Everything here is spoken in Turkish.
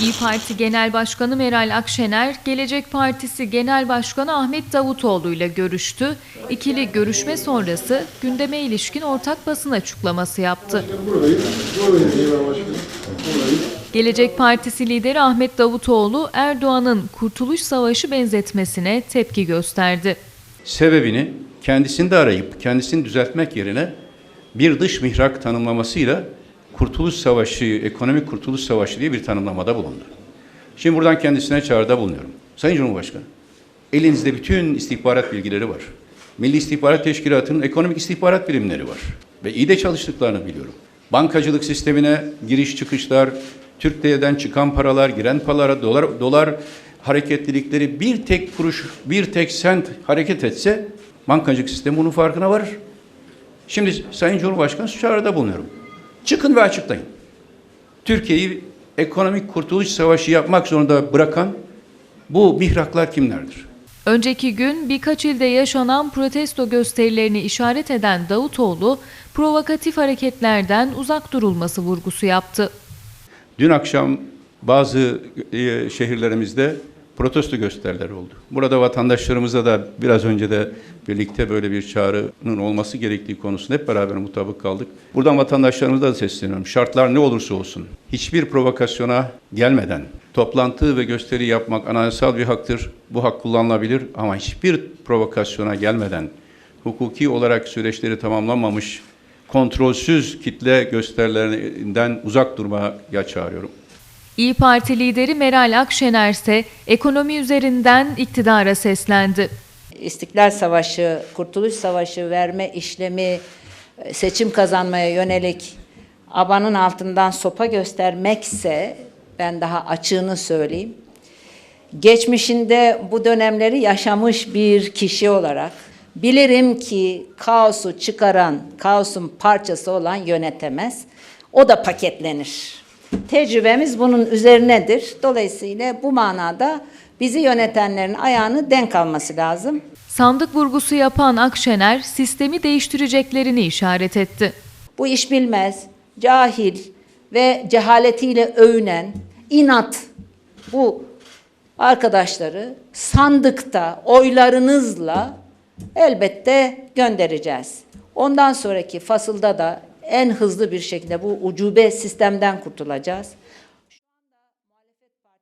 İyi Parti Genel Başkanı Meral Akşener, Gelecek Partisi Genel Başkanı Ahmet Davutoğlu ile görüştü. İkili görüşme sonrası gündeme ilişkin ortak basın açıklaması yaptı. Gelecek Partisi lideri Ahmet Davutoğlu, Erdoğan'ın Kurtuluş Savaşı benzetmesine tepki gösterdi. sebebini kendisinde arayıp kendisini düzeltmek yerine bir dış mihrak tanımlamasıyla Kurtuluş Savaşı, ekonomik Kurtuluş Savaşı diye bir tanımlamada bulundu. Şimdi buradan kendisine çağrıda bulunuyorum. Sayın Cumhurbaşkanı, elinizde bütün istihbarat bilgileri var. Milli İstihbarat Teşkilatı'nın ekonomik istihbarat birimleri var. Ve iyi de çalıştıklarını biliyorum. Bankacılık sistemine giriş çıkışlar, Türkiye'den çıkan paralar, giren paralar, dolar, dolar hareketlilikleri bir tek kuruş, bir tek sent hareket etse bankacılık sistemi bunun farkına varır. Şimdi Sayın Cumhurbaşkanı çağrıda bulunuyorum. Çıkın ve açıklayın. Türkiye'yi ekonomik kurtuluş savaşı yapmak zorunda bırakan bu mihraklar kimlerdir? Önceki gün birkaç ilde yaşanan protesto gösterilerini işaret eden Davutoğlu, provokatif hareketlerden uzak durulması vurgusu yaptı. Dün akşam bazı e, şehirlerimizde protesto gösterileri oldu. Burada vatandaşlarımıza da biraz önce de birlikte böyle bir çağrının olması gerektiği konusunda hep beraber mutabık kaldık. Buradan vatandaşlarımıza da sesleniyorum. Şartlar ne olursa olsun hiçbir provokasyona gelmeden toplantı ve gösteri yapmak anayasal bir haktır. Bu hak kullanılabilir ama hiçbir provokasyona gelmeden hukuki olarak süreçleri tamamlanmamış kontrolsüz kitle gösterilerinden uzak durmaya çağırıyorum. İyi Parti lideri Meral Akşener ise ekonomi üzerinden iktidara seslendi. İstiklal Savaşı, Kurtuluş Savaşı verme işlemi, e, seçim kazanmaya yönelik abanın altından sopa göstermekse ben daha açığını söyleyeyim. Geçmişinde bu dönemleri yaşamış bir kişi olarak bilirim ki kaosu çıkaran, kaosun parçası olan yönetemez. O da paketlenir. Tecrübemiz bunun üzerinedir. Dolayısıyla bu manada bizi yönetenlerin ayağını denk alması lazım. Sandık vurgusu yapan Akşener, sistemi değiştireceklerini işaret etti. Bu iş bilmez, cahil ve cehaletiyle övünen, inat bu arkadaşları sandıkta oylarınızla elbette göndereceğiz. Ondan sonraki fasılda da en hızlı bir şekilde bu ucube sistemden kurtulacağız.